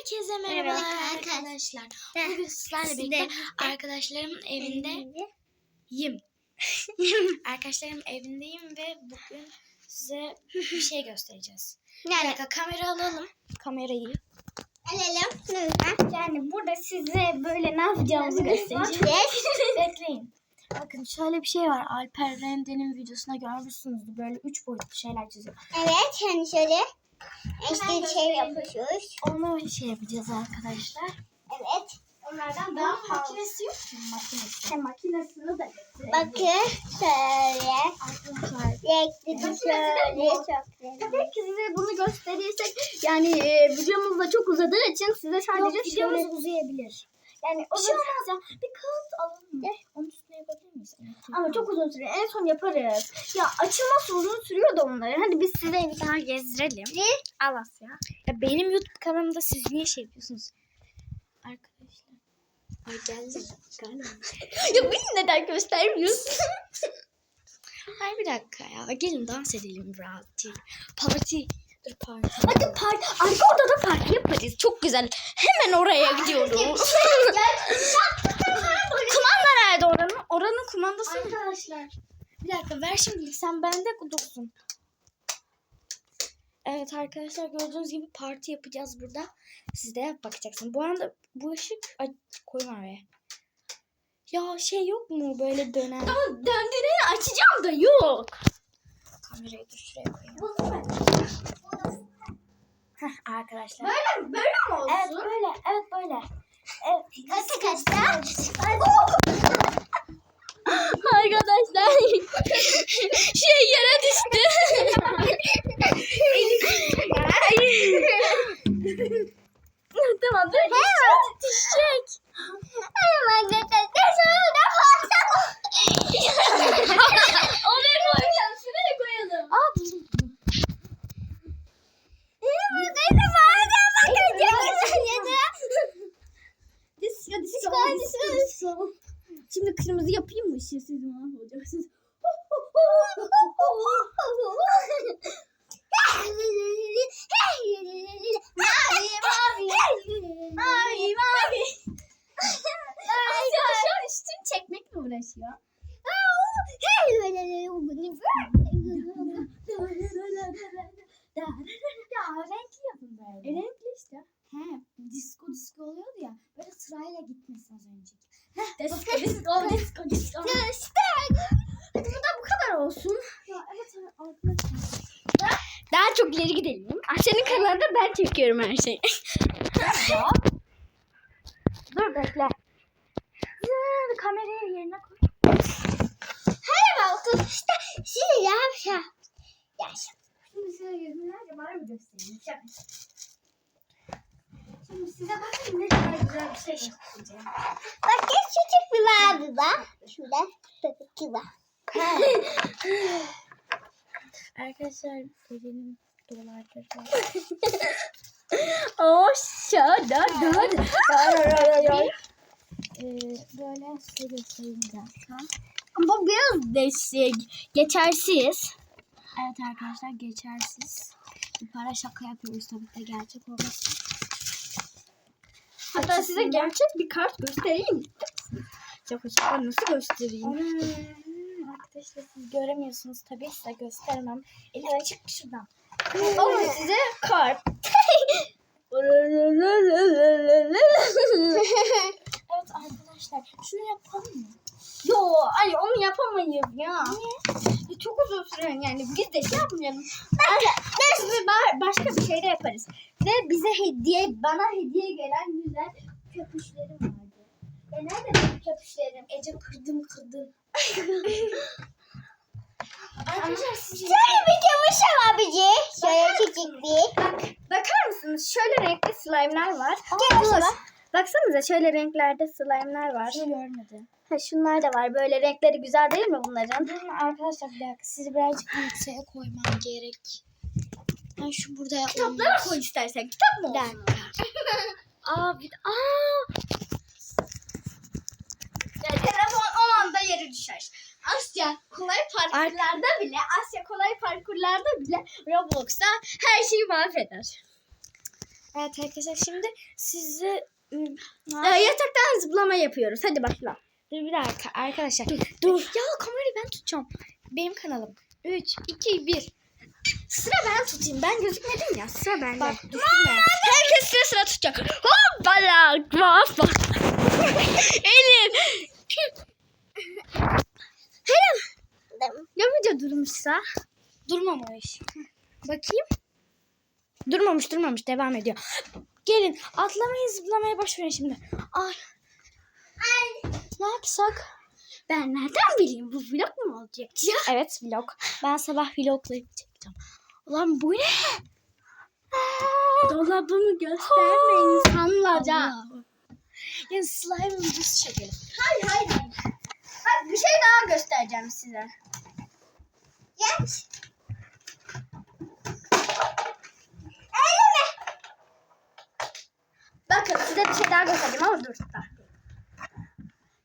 Herkese merhabalar Merhaba arkadaşlar. Bugün sizlerle birlikte arkadaşlarımın evindeyim. Arkadaşlarımın evindeyim ve bugün size bir şey göstereceğiz. Bir Yani dakika kamera alalım. Kamerayı. alalım lütfen. Yani burada size böyle ne yapacağımızı göstereceğim. Bekleyin. Bakın şöyle bir şey var. Alper Rende'nin videosunda görmüşsünüzdür. Böyle üç boyutlu şeyler çiziyor. Evet hani şöyle işte şey yapıyoruz. Onu şey yapacağız arkadaşlar. Evet. Onlardan daha makinesi yok ki makinesi. makinesini de Bakın şöyle. Arkadaşlar Renkli şöyle çok Tabii ki size bunu gösterirsek yani e, videomuz da çok uzadığı için size sadece Yok, şöyle videomuz uzayabilir. yani o Bir şey olmaz ya. Bir kağıt alalım mı? Ama çok uzun sürüyor. En son yaparız. Ya açılması uzun sürüyor da onları. Hadi biz size daha gezdirelim. Al Asya. Ya benim YouTube kanalımda siz niye şey yapıyorsunuz? Arkadaşlar. Ay geldi. Ya beni neden göstermiyorsun? Ay bir dakika ya. Gelin dans edelim birazcık. Parti. Dur parti. Hadi parti. Arka odada parti yaparız. Çok güzel. Hemen oraya gidiyoruz. Kumanda nerede oranın? Kumandası mı? Arkadaşlar. Bir dakika ver şimdi sen bende dursun. Evet arkadaşlar gördüğünüz gibi parti yapacağız burada. Siz de bakacaksınız. Bu anda bu ışık Ay, koyma oraya. Ya şey yok mu böyle dönen? Ama döndüğünü açacağım da yok. Kamerayı dur şuraya koyayım. Heh, arkadaşlar. Böyle, böyle mi olsun? Evet böyle. Evet böyle. Evet. Arkadaşlar. Arkadaşlar şey yere düştü. tamam dur. Düşecek. Oraya koyacağım. Şuraya koyalım. Aa buldum. Disko, disko, disko, disko. Şimdi kırmızı yapayım mı ışığı siz mahvolacaksınız. Mavi mavi. Asya şu an üstünü uğraşıyor. Ya renkli yapın böyle. E, renkli işte. He, disco disco oluyordu ya. Böyle sırayla gitmesin az önceki. Disco, disco, disco, disco. Hadi bu da bu kadar olsun. Ya evet arkadaşlar. Daha çok ileri gidelim. Asya'nın kanalında ben çekiyorum her şeyi. Dur bekle. Dur, kamerayı yerine koy. Şimdi ne yapacağım? Şimdi size yüzünlerce bana mı göstereyim? Şimdi size bakın ne kadar güzel bir şey göstereceğim. Bakın küçük bir mavi var. Şurada bebekli var. Arkadaşlar elinin dolarları var. Oh, şada da da Ee, böyle size göstereyim bir Ama biraz değişik, geçersiz. Evet arkadaşlar geçersiz. Bir para şaka yapıyoruz tabii de gerçek olmasın. Hatta size gerçek bir kart göstereyim. Çok. Ben nasıl göstereyim? Hmm, arkadaşlar siz göremiyorsunuz tabii size gösteremem. Elif çık şuradan. Ama size kart. Evet arkadaşlar şunu yapalım mı? Yo, ay onu yapamayız ya. Niye? Çok uzun sürüyor yani. Biz de şey yapmayalım. Neyse ba- başka bir şey de yaparız. Ve bize hediye, bana hediye gelen güzel köpüşlerim vardı. E nerede benim köpüşlerim? Ece kırdım kırdım. arkadaşlar Şöyle bir kömüşüm abici. Şöyle küçük bir. Bak, bakar mısınız? Şöyle renkli slime'lar var. Gel Dur. Baksanıza şöyle renklerde slime'lar var. Şunu görmedi. Ha, şunlar da var. Böyle renkleri güzel değil mi bunların? Durun arkadaşlar bir dakika sizi birazcık yükseğe koymam gerek. Ben şu burada Kitaplara koy istersen. Kitap mı Bir olsun? dakika. Aa bir aa Ya telefon o anda yere düşer. Asya kolay parkurlarda bile, Asya kolay parkurlarda bile Roblox'ta her şeyi mahveder. Evet arkadaşlar şimdi sizi ım, Ee, yataktan zıplama yapıyoruz. Hadi başla. Dur bir dakika arkadaşlar. Dur. Ya kamerayı ben tutacağım. Benim kanalım. 3, 2, 1. Sıra ben tutayım. Ben gözükmedim ya. Sıra bende. Bak düşünme. Herkes sıra sıra tutacak. Hoppala. Hoppa. Elim. Elim. Ya video durmuşsa? Durmamış. Bakayım. Durmamış durmamış. Devam ediyor. Gelin atlamayı zıplamaya başlayın şimdi. Ay. Ne yapsak? Ben nereden bileyim? Bu vlog mu olacak? Ya. Evet vlog. Ben sabah vloglayıp çekeceğim. Ulan bu ne? Dolabımı gösterme insanlara. Ya slime videosu çekelim. Hayır hayır hayır. Bak bir şey daha göstereceğim size. Geç. Bakın size bir şey daha göstereceğim ama dur.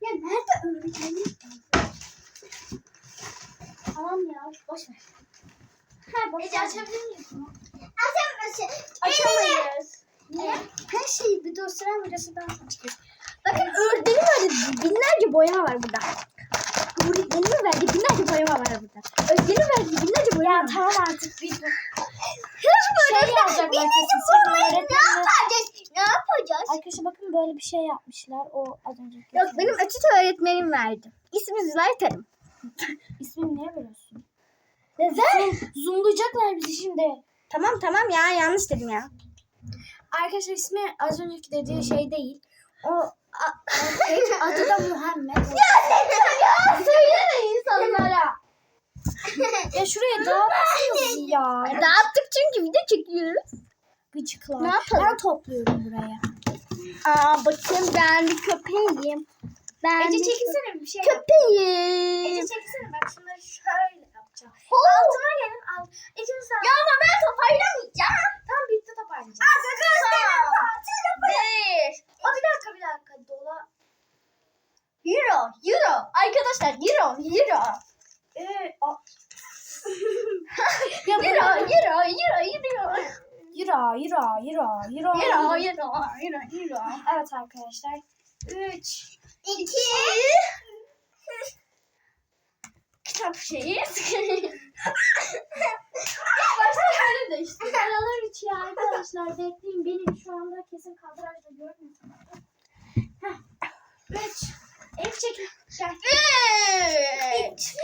Ya nerede öğretmenim? Tamam ya boş ver. Ha boş ver. açabilir miyiz? Açamıyorsun. Açamayız. Niye? Her şeyi bir dosya videosundan çıkıyoruz. Bakın öğretmenim verdi. Binlerce boyama var burada. Öğretmenim verdi. Binlerce boyama var burada. Öğretmenim verdi. Binlerce boyama var. Tamam artık bir dur. Hiç Şey yazacaklar kesin. Senin Ne öğretmenin- yapacağız? Ne yapacağız? Arkadaşlar bakın böyle bir şey yapmışlar. O az önce. Yok benim açık öğretmenim verdi. İsmi Zülay Tarım. İsmini niye veriyorsun? Neden? Zoomlayacaklar bizi şimdi. Tamam tamam ya yanlış dedim ya. Arkadaşlar ismi az önceki dediği şey değil. O a- erkek adı da Muhammed. ya söyleme insanlara. ya şuraya dağıtıyoruz ya. Dağıttık çünkü video çekiyoruz. Gıcıklar. Ne yapalım? Ben topluyorum buraya. Aa bakın ben bir köpeğim. Ben Ece bir çekilsene bir şey yap. köpeğim. Ece çekilsene bak şunları şöyle yapacağım. Oo. Altıma gelin al. İkimiz Ya ama ben toparlamayacağım. Tam bitti toparlayacağım. Bir. O bir dakika bir dakika. Dola. Euro. Euro. Arkadaşlar euro. Euro. Ee, Yira, yira, yira, yira. Yira, yira, yira, yira. Evet arkadaşlar. 3 2 Kitap şeyi. Başta böyle de işte. Karalar uçuyor arkadaşlar. Bekleyin benim şu anda kesin kadrajda görmüyorum. 3 El çekin. Gel. 3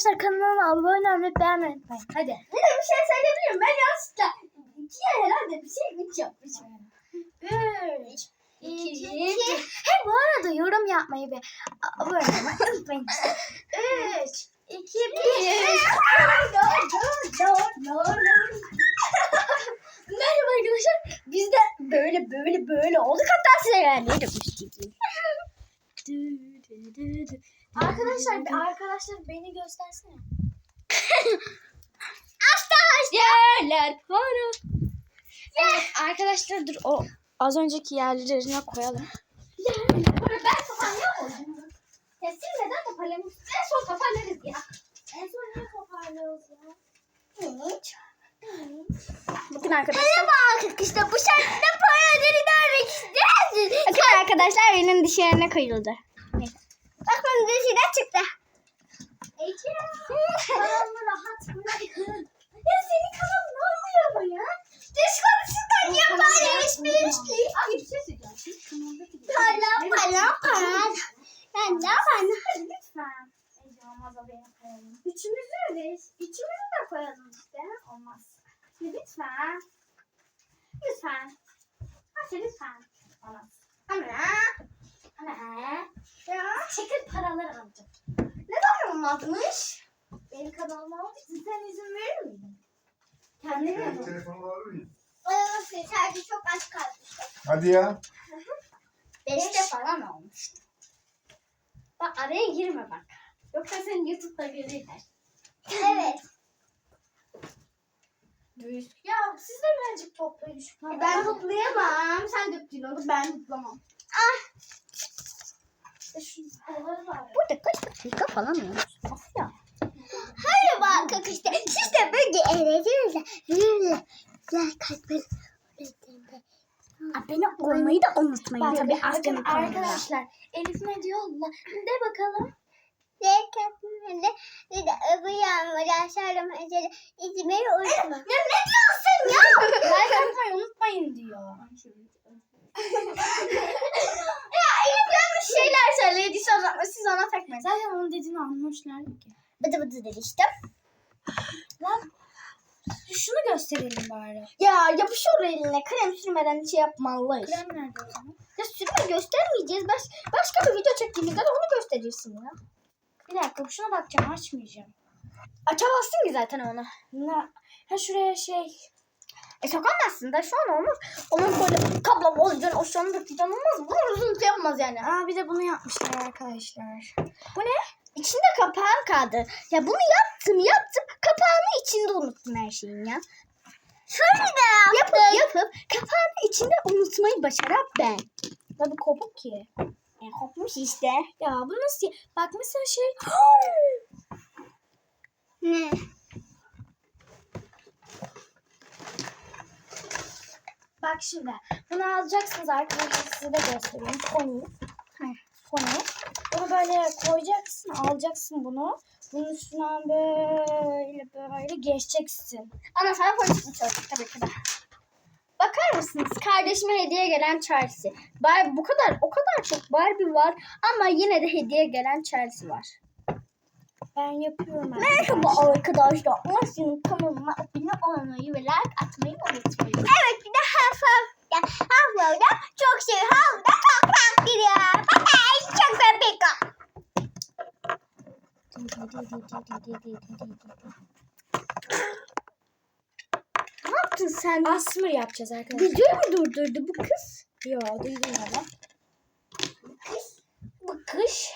arkadaşlar kanalıma abone olmayı beğenmeyi unutmayın. Hadi. Bir de bir şey söyleyebilir miyim? Ben yanlışlıkla ikiye herhalde bir şey üç yapmışım. 3. İki. 2. He bu arada yorum yapmayı ve abone olmayı unutmayın. 3. 2. 1. Merhaba arkadaşlar. Biz de böyle böyle böyle olduk. Hatta size yerleri dökmüştük. Arkadaşlar bir arkadaşlar göstersene. Yerler para. Evet, arkadaşlar dur o az önceki yerlerine koyalım. Para ben toparlayamadım. Ya siz neden toparlamışsınız? En son toparlarız ya. En son ne toparlıyoruz ya? Hiç. Bakın arkadaşlar. Merhaba arkadaşlar. Bu şarkıda para ödülü vermek istersiniz. Bakın arkadaşlar benim diş yerine kayıldı. Neyse. Bakın dişine çıktı. Ece paramı rahat bırakın. Ya senin kanalın ne oluyor mu ya? Niye şey? Abi bir şey söyleyeceğim. Para para para. Ben de bana. Lütfen. Ece olmaz o benim koyalım. Üçümüzü öyle. Üçümüzü de koyalım işte. Olmaz. Lütfen. Lütfen. Hadi lütfen. Olmaz. Ama. Ama Ya. çekil paraları alacağım. Olmazmış? Benim kanalıma için sen izin verir miydin? Kendine Benim mi? telefonumu alır mıyım? Olsun. Sadece çok az kalmıştı. Hadi ya. Beşte falan olmuştu. Bak araya girme bak. Yoksa seni YouTube'da görürler. Evet. Ya siz de birazcık toplayın şu. Ben toplayamam. Sen döktün onu ben toplamam. Ah. İşte şu havaları var. Burada kaç dakika falan olmuş. Of ya. Hadi bak kakışta. Siz de böyle eğlenirsiniz. Güzel kalpler. Aa, beni koymayı da unutmayın. Bak, Tabii koymayı. arkadaşlar Elif ne diyor Allah. De bakalım. Ve kalplerle bir de öbür yağmur aşağıda mesela izmeyi unutma. Ya ne diyorsun ya? like atmayı unutmayın diyor. Ya Elif yanlış şeyler söyledi. Sonra siz ona takmayın. Zaten onun dediğini anlamışlar ki. Bıdı bıdı dedi işte. Lan şunu gösterelim bari. Ya yapışıyor eline. Krem sürmeden şey yapmalıyız. Krem nerede o zaman? Ya sürme göstermeyeceğiz. Baş, başka bir video çektiğimizde de onu gösterirsin ya. Bir dakika şuna bakacağım açmayacağım. Açamazsın ki zaten onu. Ne? Ha şuraya şey. E sokamazsın da şu an olmaz. Onun böyle kablo bozacaksın, o şunu takacaksın olmaz. Bunu uzun yapmaz yani. Aa bir de bunu yapmışlar arkadaşlar. Bu ne? İçinde kapağım kaldı. Ya bunu yaptım yaptım. Kapağını içinde unuttum her şeyin ya. Şöyle de Yapıp yapıp kapağını içinde unutmayı başaran ben. Tabii kopuk ki. E kopmuş işte. Ya bu nasıl? Bak mesela şey. Ne? Bak şimdi. Bunu alacaksınız arkadaşlar size de göstereyim. Pony. Pony. Bunu böyle koyacaksın. Alacaksın bunu. Bunun üstünden böyle böyle geçeceksin. Ana sana polis mi çocuk tabii ki de. Bakar mısınız kardeşime hediye gelen Chelsea. Bar bu kadar o kadar çok Barbie var ama yine de hediye gelen Chelsea var. Ben yapıyorum Merhaba arkadaşlar. Nasılsınız kanalıma abone olmayı ve like atmayı unutmayın. Evet bir de hafif. Hafif çok şey hafif da çok farklı ya. Bye bye. Çok öpüyorum. Ne yaptın sen? Asmır yapacağız arkadaşlar. Videoyu mu durdurdu bu kız? Yo duydum ama. Bu kış.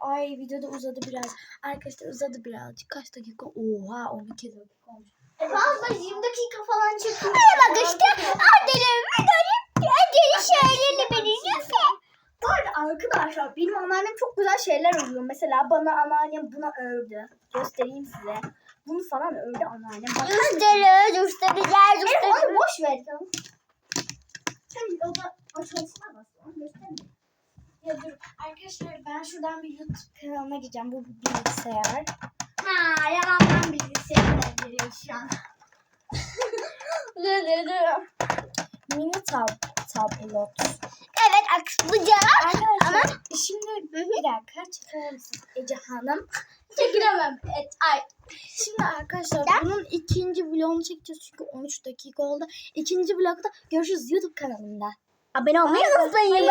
Ay videoda uzadı biraz. Arkadaşlar uzadı birazcık. Kaç dakika? Oha 12 dakika olmuş. E, Fazla 20 dakika falan çekiyor. Bak işte. Adını videonun adını şeylerini bilirse. Bu arada arkadaşlar benim anneannem çok güzel şeyler örüyor. Mesela bana anneannem bunu ördü. Göstereyim size. Bunu falan ördü anneannem. Üstleri, üstleri, yer, Evet, onu boş ver. Sen o da o çalışma. Ya dur arkadaşlar ben şuradan bir YouTube kanalına gideceğim. Bu bilgisayar. Ha yalandan bilgisayarlar geliyor şu an. Mini tab tablot. Evet akbuca. Arkadaşlar Ama şimdi bir dakika çıkarır mısın Ece Hanım? Çekiremem. Et, ay. Şimdi arkadaşlar bunun ikinci vlogunu çekeceğiz çünkü 13 dakika oldu. İkinci vlogda görüşürüz YouTube kanalımda. Abone olmayı unutmayın.